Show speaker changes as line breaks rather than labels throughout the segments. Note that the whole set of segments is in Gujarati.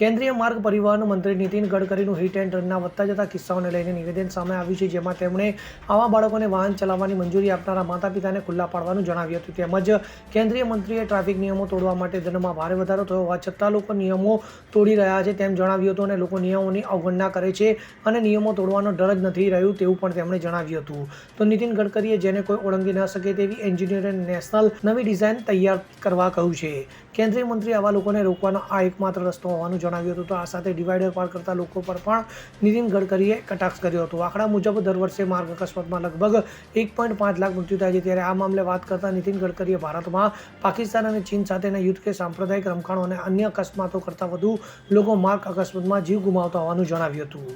કેન્દ્રીય માર્ગ પરિવહન મંત્રી નીતિન ગડકરીનું હિટ એન્ડ રનના વધતા જતા કિસ્સાઓને લઈને નિવેદન સામે આવ્યું છે, જેમાં તેમણે આવા બાળકોને વાહન ચલાવવાની મંજૂરી આપનારા માતા પિતાને ખુલ્લા પાડવાનું જણાવ્યું હતું. તેમજ કેન્દ્રીય મંત્રીએ ટ્રાફિક નિયમો તોડવા માટે દંડમાં ભારે વધારો થયો હોવા છતાં લોકો નિયમો તોડી રહ્યા છે તેમ જણાવ્યું હતું અને લોકો નિયમોની અવગણના કરે છે અને નિયમો તોડવાનો ડર જ નથી રહ્યું તેવું પણ તેમણે જણાવ્યું હતું. તો નીતિન ગડકરીએ જેને કોઈ ઓળંગી ન શકે તેવી એન્જિનિયરિંગ નેશનલ નવી ડિઝાઇન તૈયાર કરવા કહ્યું છે. કેન્દ્રીય મંત્રી આવા લોકોને રોકવાનો આ એકમાત્ર રસ્તો હોવાનું જણાવ્યું હતું. તો આ સાથે ડિવાઈડર પાર કરતા લોકો પર પણ નીતિન ગડકરીએ કટાક્ષ કર્યો હતો. આંકડા મુજબ દર વર્ષે માર્ગ અકસ્માતમાં લગભગ એક પોઈન્ટ પાંચ લાખ મૃત્યુ થાય છે. ત્યારે આ મામલે વાત કરતા નીતિન ગડકરીએ ભારતમાં પાકિસ્તાન અને ચીન સાથેના યુદ્ધ કે સાંપ્રદાયિક રમખાણો અને અન્ય અકસ્માતો કરતાં વધુ લોકો માર્ગ અકસ્માતમાં જીવ ગુમાવતા હોવાનું જણાવ્યું હતું.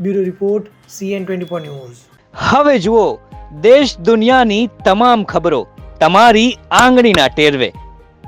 Bureau report CN twenty four news.
હવે જુઓ, દેશ દુનિયાની તમામ ખબરો તમારી આંગળીના ટેરવે.